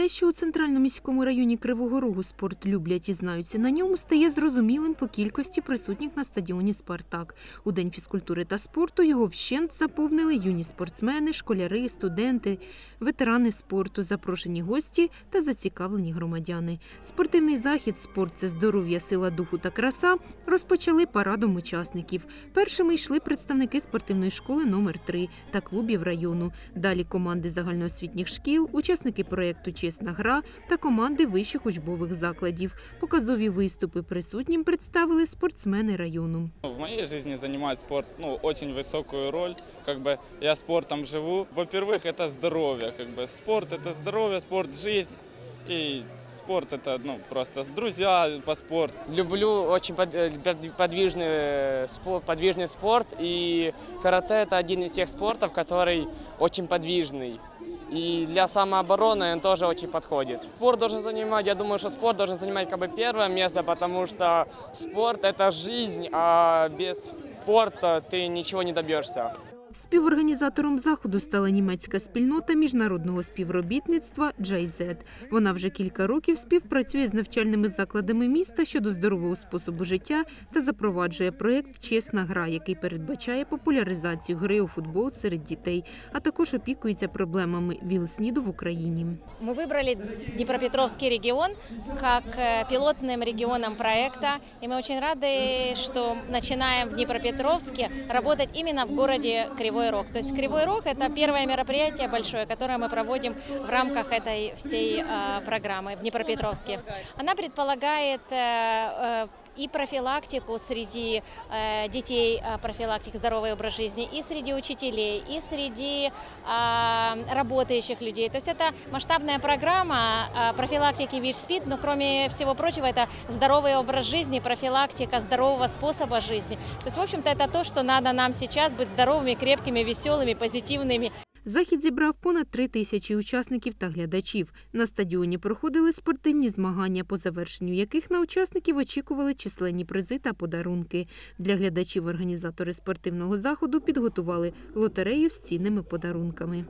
Те, що у центральному міському районі Кривого Рогу спорт люблять і знаються на ньому, стає зрозумілим по кількості присутніх на стадіоні Спартак. У день фізкультури та спорту його вщент заповнили юні спортсмени, школяри, студенти, ветерани спорту, запрошені гості та зацікавлені громадяни. Спортивний захід Спорт це здоров'я, сила духу та краса розпочали парадом учасників. Першими йшли представники спортивної школи номер 3 та клубів району. Далі команди загальноосвітніх шкіл, учасники проєкту Чесна гра та команди вищих учбових закладів. Показові виступи присутнім представили спортсмени району. Ну, В моей жизни занимает спорт ну, очень высокую роль. Как бы я спортом живу. Во-первых, это здоровье. Как бы спорт это здоровье, спорт жизнь. И спорт это ну, просто друзья по спорту. Люблю очень под- э, под- подвижный, э, спо- подвижный спорт, и карате это один из тех спортов, который очень подвижный. И для самообороны он тоже очень подходит. Спорт должен занимать, я думаю, что спорт должен занимать как бы первое место, потому что спорт это жизнь, а без спорта ты ничего не добьешься. Співорганізатором заходу стала німецька спільнота міжнародного співробітництва JZ. Вона вже кілька років співпрацює з навчальними закладами міста щодо здорового способу життя та запроваджує проєкт Чесна гра, який передбачає популяризацію гри у футбол серед дітей, а також опікується проблемами ВІЛ-СНІДу в Україні. Мы выбрали Днепропетровский регион как э, пилотным регионом проекта, и мы очень рады, что начинаем в Днепропетровске работать именно в городе Кривой Рог. То есть Кривой Рог – это первое мероприятие большое, которое мы проводим в рамках этой всей э, программы в Днепропетровске. Она предполагает э, э, и профилактику среди э, детей, э, профилактик здоровый образ жизни, и среди учителей, и среди а, работающих людей. То есть это масштабная программа а, профилактики ВИЧ-СПИД, но кроме всего прочего это здоровый образ жизни, профилактика здорового способа жизни. То есть, в общем-то, это то, что надо нам сейчас быть здоровыми, крепкими, веселыми, позитивными. Захід зібрав понад три тисячі учасників та глядачів. На стадіоні проходили спортивні змагання, по завершенню яких на учасників очікували численні призи та подарунки. Для глядачів організатори спортивного заходу підготували лотерею з цінними подарунками.